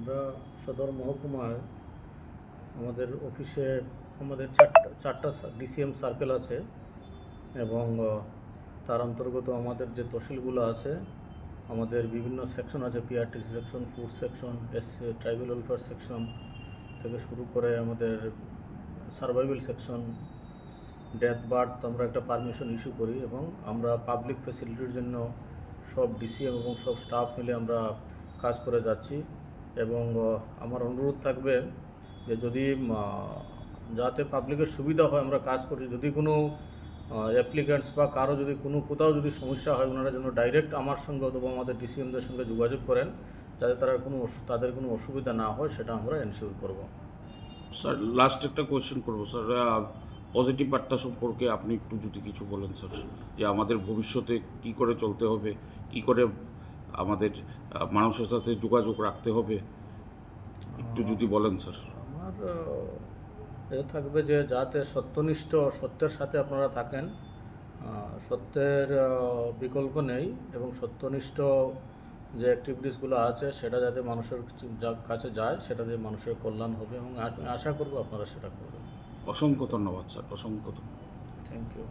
আমরা সদর মহকুমায় আমাদের অফিসে, আমাদের চারটা চারটা ডিসিএম সার্কেল আছে এবং তার অন্তর্গত আমাদের যে তহসিলগুলো আছে, আমাদের বিভিন্ন সেকশন আছে, PRTC section, food section S tribal welfare section থেকে শুরু করে আমাদের সার্ভাইভাল সেকশন, ডেথ, বার্থ আমরা একটা পারমিশন ইস্যু করি এবং আমরা পাবলিক ফেসিলিটির জন্য সব ডিসিএম এবং সব স্টাফ মিলে আমরা কাজ করে যাচ্ছি। এবং আমার অনুরোধ থাকবে যে যদি যাতে পাবলিকের সুবিধা হয়, আমরা কাজ করছি যদি কোনো অ্যাপ্লিক্যান্টস বা কারও যদি কোনো, কোথাও যদি সমস্যা হয়, ওনারা যেন ডাইরেক্ট আমার সঙ্গে অথবা আমাদের ডিসিএমদের সঙ্গে যোগাযোগ করেন, যাতে তারা কোনো তাদের কোনো অসুবিধা না হয়, সেটা আমরা এনশিওর করব। স্যার লাস্ট একটা কোয়েশ্চেন করব স্যার পজিটিভ বার্তা সম্পর্কে আপনি একটু যদি কিছু বলেন স্যার যে আমাদের ভবিষ্যতে কি করে চলতে হবে, কি করে আমাদের মানুষের সাথে যোগাযোগ রাখতে হবে। একটু যদি বলেন স্যার। আমার এ থাকবে যে যাতে সত্যনিষ্ঠ সত্যের সাথে আপনারা থাকেন সত্যের বিকল্প নেই এবং সত্যনিষ্ঠ যে অ্যাক্টিভিটিসগুলো আছে সেটা যাতে মানুষের কিছু- যা- কাছে যায় সেটা দিয়ে মানুষের কল্যাণ হবে এবং আমি আশা করব আপনারা সেটা করবেন। অসংখ্য ধন্যবাদ স্যার। অসংখ্য ধন্যবাদ। Thank you